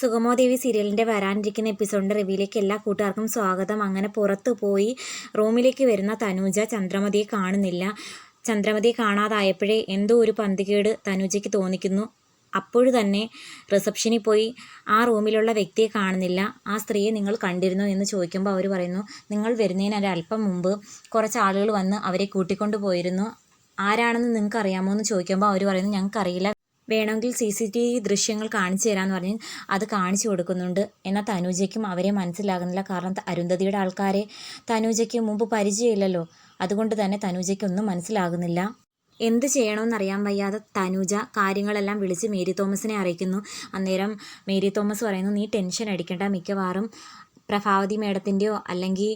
സുഗമോദേവി സീരിയലിന്റെ വരാനിരിക്കുന്ന എപ്പിസോഡിന്റെ റിവ്യൂയിലേക്ക് എല്ലാ കൂട്ടുകാർക്കും സ്വാഗതം. അങ്ങനെ പുറത്തു പോയി റൂമിലേക്ക് വരുന്ന തനൂജ ചന്ദ്രമതിയെ കാണുന്നില്ല. ചന്ദ്രമതിയെ കാണാതായപ്പോഴേ എന്തോ ഒരു പന്തികേട് തനൂജയ്ക്ക് തോന്നിക്കുന്നു. അപ്പോഴു തന്നെ റിസപ്ഷനിൽ പോയി ആ റൂമിലുള്ള വ്യക്തിയെ കാണുന്നില്ല. ആ സ്ത്രീയെ നിങ്ങൾ കണ്ടിരുന്നു എന്ന് ചോദിക്കുമ്പോൾ അവർ പറയുന്നു നിങ്ങൾ വരുന്നതിന് ഒരല്പം മുമ്പ് കുറച്ച് ആളുകൾ വന്ന് അവരെ കൂട്ടിക്കൊണ്ടു പോയിരുന്നു ആരാണെന്ന് നിങ്ങൾക്ക് അറിയാമോ എന്ന് ചോദിക്കുമ്പോൾ അവർ പറയുന്നു ഞങ്ങൾക്കറിയില്ല. വേണമെങ്കിൽ സി സി ടി വി ദൃശ്യങ്ങൾ കാണിച്ചു തരാമെന്ന് പറഞ്ഞ് അത് കാണിച്ചു കൊടുക്കുന്നുണ്ട്. എന്നാൽ തനൂജയ്ക്കും അവരെ മനസ്സിലാകുന്നില്ല. കാരണം അരുന്ധതിയുടെ ആൾക്കാരെ തനൂജയ്ക്ക് മുമ്പ് പരിചയമില്ലല്ലോ. അതുകൊണ്ട് തന്നെ തനൂജയ്ക്കൊന്നും മനസ്സിലാകുന്നില്ല. എന്ത് ചെയ്യണമെന്നറിയാൻ വയ്യാതെ തനൂജ കാര്യങ്ങളെല്ലാം വിളിച്ച് മേരി തോമസിനെ അറിയിക്കുന്നു. അന്നേരം മേരി തോമസ് പറയുന്നു നീ ടെൻഷൻ അടിക്കേണ്ട. മിക്കവാറും പ്രഭാവതി മേഡത്തിന്റെയോ അല്ലെങ്കിൽ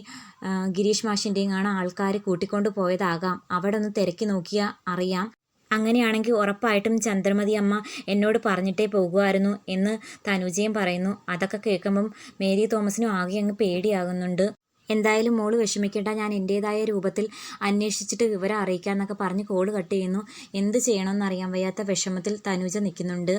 ഗിരീഷ് മാഷിന്റെയും ആണ് ആൾക്കാർ കൂട്ടിക്കൊണ്ട് പോയതാകാം. അവിടെ ഒന്ന് തിരക്കി നോക്കിയാൽ അറിയാം. അങ്ങനെയാണെങ്കിൽ ഉറപ്പായിട്ടും ചന്ദ്രമതി അമ്മ എന്നോട് പറഞ്ഞിട്ടേ പോകുമായിരുന്നു എന്ന് തനുജയും പറയുന്നു. അതൊക്കെ കേൾക്കുമ്പം മേരി തോമസിനും ആകെ അങ്ങ് പേടിയാകുന്നുണ്ട്. എന്തായാലും മോൾ വിഷമിക്കേണ്ട. ഞാൻ എന്റേതായ രൂപത്തിൽ അന്വേഷിച്ചിട്ട് വിവരം അറിയിക്കാമെന്നൊക്കെ പറഞ്ഞ് കോൾ കട്ട് ചെയ്യുന്നു. എന്ത് ചെയ്യണമെന്ന് അറിയാൻ വയ്യാത്ത വിഷമത്തിൽ തനുജ നിൽക്കുന്നുണ്ട്.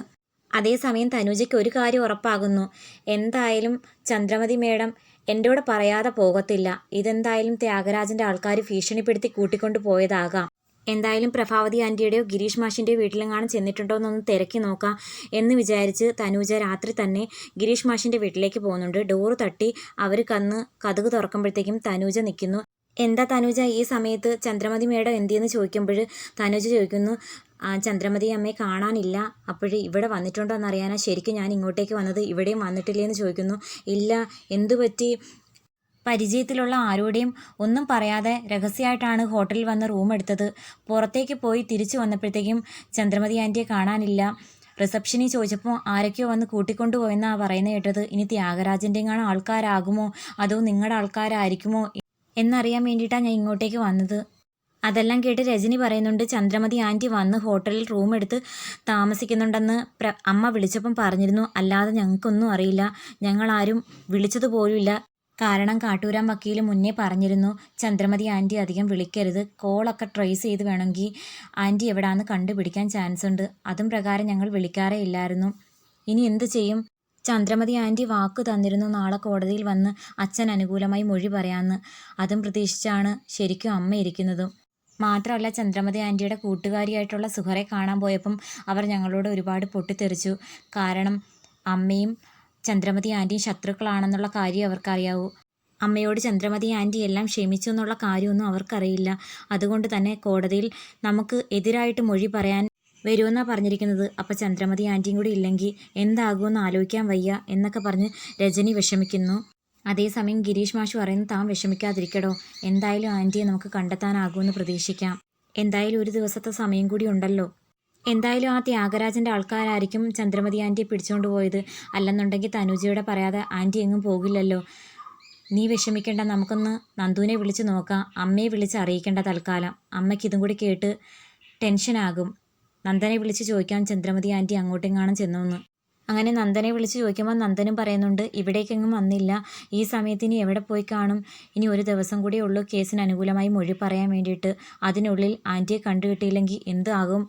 അതേസമയം തനുജയ്ക്ക് ഒരു കാര്യം ഉറപ്പാകുന്നു. എന്തായാലും ചന്ദ്രമതി മേഡം എന്നോട് പറയാതെ പോകത്തില്ല. ഇതെന്തായാലും ത്യാഗരാജന്റെ ആൾക്കാർ ഭീഷണിപ്പെടുത്തി കൂട്ടിക്കൊണ്ട് പോയതാകാം എന്തായാലും പ്രഭാവതി ആന്റിയുടെയോ ഗിരീഷ് മാഷിന്റെയോ വീട്ടിലെങ്ങാനും ചെന്നിട്ടുണ്ടോ എന്നൊന്ന് തിരക്കി നോക്കാം എന്ന് വിചാരിച്ച് തനൂജ രാത്രി തന്നെ ഗിരീഷ് മാഷിന്റെ വീട്ടിലേക്ക് പോകുന്നുണ്ട്. ഡോറ് തട്ടി അവർ കന്ന് കതുക് തുറക്കുമ്പോഴത്തേക്കും തനൂജ നിൽക്കുന്നു. എന്താ തനൂജ ഈ സമയത്ത് ചന്ദ്രമതി മേഡം എന്തിയെന്ന് ചോദിക്കുമ്പോൾ തനൂജ ചോദിക്കുന്നു "ആ, ചന്ദ്രമതി അമ്മയെ കാണാനില്ല. അപ്പോഴേ ഇവിടെ വന്നിട്ടുണ്ടോ എന്നറിയാനാ ശരിക്കും ഞാൻ ഇങ്ങോട്ടേക്ക് വന്നത്. ഇവിടെയും വന്നിട്ടില്ലേ എന്ന് ചോദിക്കുന്നു. ഇല്ല എന്തു പറ്റി പരിചയത്തിലുള്ള ആരോടെയും ഒന്നും പറയാതെ രഹസ്യമായിട്ടാണ് ഹോട്ടലിൽ വന്ന് റൂം എടുത്തത്. പുറത്തേക്ക് പോയി തിരിച്ചു വന്നപ്പോഴത്തേക്കും ചന്ദ്രമതി ആന്റിയെ കാണാനില്ല. റിസപ്ഷനിൽ ചോദിച്ചപ്പോൾ ആരൊക്കെയോ വന്ന് കൂട്ടിക്കൊണ്ടുപോയെന്നാണ് പറയുന്നത് കേട്ടത്. ഇനി ത്യാഗരാജന്റെങ്ങാണ് ആൾക്കാരാകുമോ? അതോ നിങ്ങളുടെ ആൾക്കാരായിരിക്കുമോ? എന്നറിയാൻ വേണ്ടിയിട്ടാണ് ഞാൻ ഇങ്ങോട്ടേക്ക് വന്നത്. അതെല്ലാം കേട്ട് രജനി പറയുന്നുണ്ട് ചന്ദ്രമതി ആന്റി വന്ന് ഹോട്ടലിൽ റൂം എടുത്ത് താമസിക്കുന്നുണ്ടെന്ന് അമ്മ വിളിച്ചപ്പം പറഞ്ഞിരുന്നു. അല്ലാതെ ഞങ്ങൾക്കൊന്നും അറിയില്ല. ഞങ്ങളാരും വിളിച്ചത് പോലുമില്ല. കാരണം കാട്ടൂരാൻ വക്കീൽ മുന്നേ പറഞ്ഞിരുന്നു ചന്ദ്രമതി ആന്റി അധികം വിളിക്കരുത്. കോളൊക്കെ ട്രേസ് ചെയ്ത് വേണമെങ്കിൽ ആന്റി എവിടാന്ന് കണ്ടുപിടിക്കാൻ ചാൻസ് ഉണ്ട് അതും പ്രകാരം ഞങ്ങൾ വിളിക്കാറേ ഇല്ലായിരുന്നു. ഇനി എന്ത് ചെയ്യും? ചന്ദ്രമതി ആന്റി വാക്ക് തന്നിരുന്നു നാളെ കോടതിയിൽ വന്ന് അച്ഛൻ അനുകൂലമായി മൊഴി പറയാമെന്ന് അതും പ്രതീക്ഷിച്ചാണ് ശരിക്കും അമ്മ ഇരിക്കുന്നതും. മാത്രമല്ല ചന്ദ്രമതി ആന്റിയുടെ കൂട്ടുകാരിയായിട്ടുള്ള സുഹറെ കാണാൻ പോയപ്പം അവർ ഞങ്ങളോട് ഒരുപാട് പൊട്ടിത്തെറിച്ചു. കാരണം അമ്മയും ചന്ദ്രമതി ആന്റിയും ശത്രുക്കളാണെന്നുള്ള കാര്യം അവർക്കറിയാവൂ. അമ്മയോട് ചന്ദ്രമതി ആന്റി എല്ലാം ക്ഷമിച്ചു എന്നുള്ള കാര്യമൊന്നും അവർക്കറിയില്ല. അതുകൊണ്ട് തന്നെ കോടതിയിൽ നമുക്ക് എതിരായിട്ട് മൊഴി പറയാൻ വരുമെന്നാണ് പറഞ്ഞിരിക്കുന്നത്. അപ്പോൾ ചന്ദ്രമതി ആന്റിയും കൂടി ഇല്ലെങ്കിൽ എന്താകുമെന്ന് ആലോചിക്കാൻ വയ്യ എന്നൊക്കെ പറഞ്ഞ് രജനി വിഷമിക്കുന്നു. അതേസമയം ഗിരീഷ് മാഷ് പറയുന്നു താൻ വിഷമിക്കാതിരിക്കടോ. എന്തായാലും ആന്റിയെ നമുക്ക് കണ്ടെത്താനാകുമെന്ന് പ്രതീക്ഷിക്കാം. എന്തായാലും ഒരു ദിവസത്തെ സമയം കൂടി ഉണ്ടല്ലോ. എന്തായാലും ആ ത്യാഗരാജന്റെ ആൾക്കാരായിരിക്കും ചന്ദ്രമതി ആന്റിയെ പിടിച്ചുകൊണ്ട് പോയത്. അല്ലെന്നുണ്ടെങ്കിൽ തനുജയുടെ പറയാതെ ആന്റി എങ്ങും പോകില്ലല്ലോ. നീ വിഷമിക്കേണ്ട നമുക്കൊന്ന് നന്ദുവിനെ വിളിച്ച് നോക്കാം. അമ്മയെ വിളിച്ച് അറിയിക്കേണ്ട തൽക്കാലം. അമ്മയ്ക്ക് ഇതും കൂടി കേട്ട് ടെൻഷനാകും നന്ദനെ വിളിച്ച് ചോദിക്കാൻ ചന്ദ്രമതി ആന്റി അങ്ങോട്ടെങ്ങാനും ചെന്നോന്ന്. അങ്ങനെ നന്ദനെ വിളിച്ച് ചോദിക്കുമ്പോൾ നന്ദനും പറയുന്നുണ്ട് ഇവിടേക്കെങ്ങും വന്നില്ല. ഈ സമയത്ത് ഇനി എവിടെ പോയി കാണും? ഇനി ഒരു ദിവസം കൂടി ഉള്ളൂ കേസിന് അനുകൂലമായി മൊഴി പറയാൻ വേണ്ടിയിട്ട്. അതിനുള്ളിൽ ആന്റിയെ കണ്ടുകിട്ടിയില്ലെങ്കിൽ എന്താകും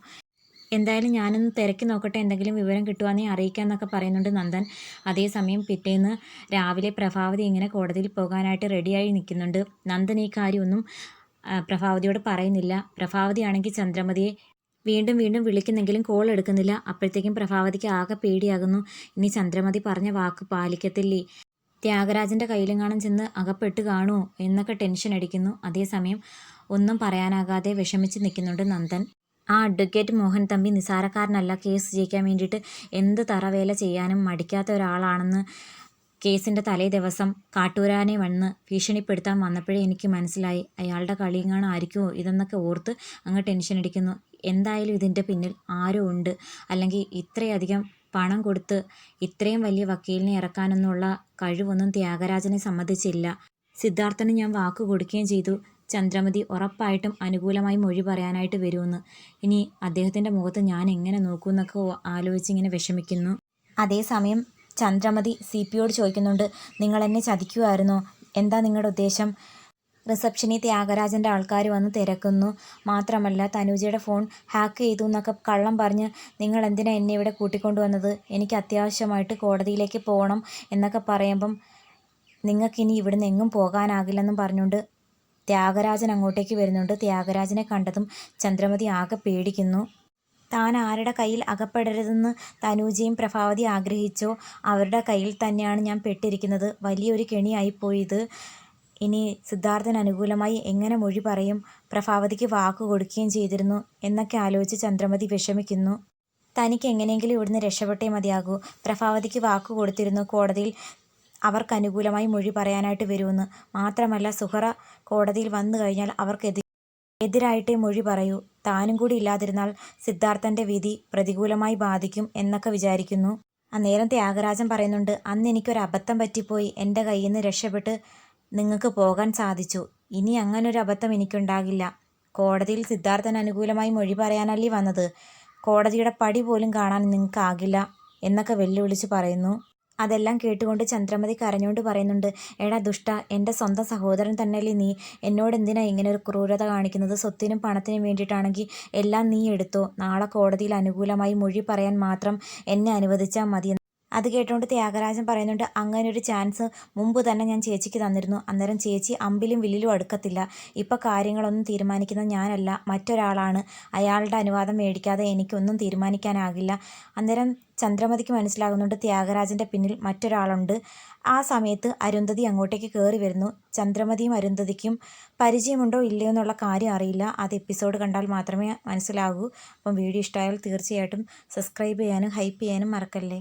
എന്തായാലും ഞാനൊന്ന് തിരക്കി നോക്കട്ടെ എന്തെങ്കിലും വിവരം കിട്ടുവാണെങ്കിൽ അറിയിക്കാമെന്നൊക്കെ പറയുന്നുണ്ട് നന്ദൻ. അതേസമയം പിറ്റേന്ന് രാവിലെ പ്രഭാവതി ഇങ്ങനെ കോടതിയിൽ പോകാനായിട്ട് റെഡിയായി നിൽക്കുന്നുണ്ട്. നന്ദൻ ഈ കാര്യമൊന്നും പ്രഭാവതിയോട് പറയുന്നില്ല. പ്രഭാവതിയാണെങ്കിൽ ചന്ദ്രമതിയെ വീണ്ടും വീണ്ടും വിളിക്കുന്നെങ്കിലും കോൾ എടുക്കുന്നില്ല. അപ്പോഴത്തേക്കും പ്രഭാവതിക്ക് ആകെ പേടിയാകുന്നു. ഇനി ചന്ദ്രമതി പറഞ്ഞ വാക്ക് പാലിക്കത്തില്ലേ? ത്യാഗരാജന്റെ കയ്യിലെങ്ങാനും ചെന്ന് അകപ്പെട്ട് കാണുമോ എന്നൊക്കെ ടെൻഷൻ അടിക്കുന്നു. അതേസമയം ഒന്നും പറയാനാകാതെ വിഷമിച്ച് നിൽക്കുന്നുണ്ട് നന്ദൻ. ആ അഡ്വക്കേറ്റ് മോഹൻ തമ്പി നിസാരക്കാരനല്ല കേസ് ജയിക്കാൻ വേണ്ടിയിട്ട് എന്ത് തറവേല ചെയ്യാനും മടിക്കാത്ത ഒരാളാണെന്ന് കേസിന്റെ തലേ ദിവസം കാട്ടൂരാനെ വന്ന് ഭീഷണിപ്പെടുത്താൻ വന്നപ്പോഴേ എനിക്ക് മനസ്സിലായി. അയാളുടെ കളിയങ്ങാണ് ആയിരിക്കുമോ ഇതെന്നൊക്കെ ഓർത്ത് അങ്ങ് ടെൻഷൻ അടിക്കുന്നു. എന്തായാലും ഇതിന്റെ പിന്നിൽ ആരോ ഉണ്ട്. അല്ലെങ്കിൽ ഇത്രയധികം പണം കൊടുത്ത് ഇത്രയും വലിയ വക്കീലിനെ ഇറക്കാനൊന്നുള്ള കഴിവൊന്നും ത്യാഗരാജനെ സമ്മതിച്ചില്ല. സിദ്ധാർത്ഥന് ഞാൻ വാക്ക് കൊടുക്കുകയും ചെയ്തു. ചന്ദ്രമതി ഉറപ്പായിട്ടും അനുകൂലമായി മൊഴി പറയാനായിട്ട് വരുമെന്ന്. ഇനി അദ്ദേഹത്തിന്റെ മുഖത്ത് ഞാൻ എങ്ങനെ നോക്കുമെന്നൊക്കെ ആലോചിച്ച് ഇങ്ങനെ വിഷമിക്കുന്നു. അതേസമയം ചന്ദ്രമതി സി പിയോട് ചോദിക്കുന്നുണ്ട് നിങ്ങൾ എന്നെ ചതിക്കുമായിരുന്നോ എന്താ നിങ്ങളുടെ ഉദ്ദേശം? റിസപ്ഷനിൽ ത്യാഗരാജന്റെ ആൾക്കാർ വന്ന് തിരക്കുന്നു. മാത്രമല്ല തനൂജയുടെ ഫോൺ ഹാക്ക് ചെയ്തു എന്നൊക്കെ കള്ളം പറഞ്ഞ് നിങ്ങൾ എന്തിനാ എന്നെ ഇവിടെ കൂട്ടിക്കൊണ്ടുവന്നത്? എനിക്ക് അത്യാവശ്യമായിട്ട് കോടതിയിലേക്ക് പോകണം എന്നൊക്കെ പറയുമ്പം നിങ്ങൾക്കിനി ഇവിടുന്ന് എങ്ങും പോകാനാകില്ലെന്നും പറഞ്ഞുകൊണ്ട് ത്യാഗരാജൻ അങ്ങോട്ടേക്ക് വരുന്നുണ്ട്. ത്യാഗരാജനെ കണ്ടതും ചന്ദ്രമതി ആകെ പേടിക്കുന്നു. താൻ ആരുടെ കയ്യിൽ അകപ്പെടരുതെന്ന് തനൂജയും പ്രഭാവതി ആഗ്രഹിച്ചോ? അവരുടെ കയ്യിൽ തന്നെയാണ് ഞാൻ പെട്ടിരിക്കുന്നത്. വലിയൊരു കെണിയായിപ്പോയി ഇത് ഇനി സിദ്ധാർത്ഥൻ അനുകൂലമായി എങ്ങനെ മൊഴി പറയും? പ്രഭാവതിക്ക് വാക്ക് കൊടുക്കുകയും ചെയ്തിരുന്നു എന്നൊക്കെ ആലോചിച്ച് ചന്ദ്രമതി വിഷമിക്കുന്നു. തനിക്ക് എങ്ങനെയെങ്കിലും ഇവിടുന്ന് രക്ഷപ്പെട്ടേ മതിയാകൂ. പ്രഭാവതിക്ക് വാക്ക് കൊടുത്തിരുന്നു. കോടതിയിൽ അവർക്ക് അനുകൂലമായി മൊഴി പറയാനായിട്ട് വരുമെന്ന്. മാത്രമല്ല സുഹറ കോടതിയിൽ വന്നു കഴിഞ്ഞാൽ അവർക്കെതിരെ എതിരായിട്ടേ മൊഴി പറയൂ. താനും കൂടി ഇല്ലാതിരുന്നാൽ സിദ്ധാർത്ഥന്റെ വിധി പ്രതികൂലമായി ബാധിക്കും എന്നൊക്കെ വിചാരിക്കുന്നു. അന്നേരം ത്യാഗരാജൻ പറയുന്നുണ്ട് അന്ന് എനിക്കൊരു അബദ്ധം പറ്റിപ്പോയി. എന്റെ കയ്യിൽ നിന്ന് രക്ഷപ്പെട്ട് നിങ്ങൾക്ക് പോകാൻ സാധിച്ചു. ഇനി അങ്ങനൊരു അബദ്ധം എനിക്കുണ്ടാകില്ല. കോടതിയിൽ സിദ്ധാർത്ഥൻ അനുകൂലമായി മൊഴി പറയാനല്ലേ വന്നത്. കോടതിയുടെ പടി പോലും കാണാൻ നിങ്ങൾക്കാകില്ല എന്നൊക്കെ വെല്ലുവിളിച്ച് പറയുന്നു. അതെല്ലാം കേട്ടുകൊണ്ട് ചന്ദ്രമതി കരഞ്ഞുകൊണ്ട് പറയുന്നുണ്ട് എടാ ദുഷ്ട എന്റെ സ്വന്തം സഹോദരൻ തന്നെയല്ലേ നീ. എന്നോട് എന്തിനാ ഇങ്ങനെ ഒരു ക്രൂരത കാണിക്കുന്നത്? സ്വത്തിനും പണത്തിനും വേണ്ടിയിട്ടാണെങ്കിൽ എല്ലാം നീ എടുത്തോ. നാളെ കോടതിയിൽ അനുകൂലമായി മൊഴി പറയാൻ മാത്രം എന്നെ അനുവദിച്ചാൽ മതി അത് കേട്ടുകൊണ്ട് ത്യാഗരാജൻ പറയുന്നുണ്ട് അങ്ങനെ ഒരു ചാൻസ് മുമ്പ് തന്നെ ഞാൻ ചേച്ചിക്ക് തന്നിരുന്നു. അന്നേരം ചേച്ചി അമ്പിലും വില്ലിലും അടുക്കത്തില്ല. ഇപ്പം കാര്യങ്ങളൊന്നും തീരുമാനിക്കുന്നത് ഞാനല്ല. മറ്റൊരാളാണ്. അയാളുടെ അനുവാദം മേടിക്കാതെ എനിക്കൊന്നും തീരുമാനിക്കാനാകില്ല. അന്നേരം ചന്ദ്രമതിക്ക് മനസ്സിലാകുന്നുണ്ട് ത്യാഗരാജന്റെ പിന്നിൽ മറ്റൊരാളുണ്ട്. ആ സമയത്ത് അരുന്ധതി അങ്ങോട്ടേക്ക് കയറി വരുന്നു. ചന്ദ്രമതിയും അരുന്ധതിക്കും പരിചയമുണ്ടോ ഇല്ലയോ എന്നുള്ള കാര്യം അറിയില്ല. അത് എപ്പിസോഡ് കണ്ടാൽ മാത്രമേ മനസ്സിലാകൂ. അപ്പം വീഡിയോ ഇഷ്ടമായാൽ തീർച്ചയായിട്ടും സബ്സ്ക്രൈബ് ചെയ്യാനും ഹൈപ്പ് ചെയ്യാനും മറക്കല്ലേ?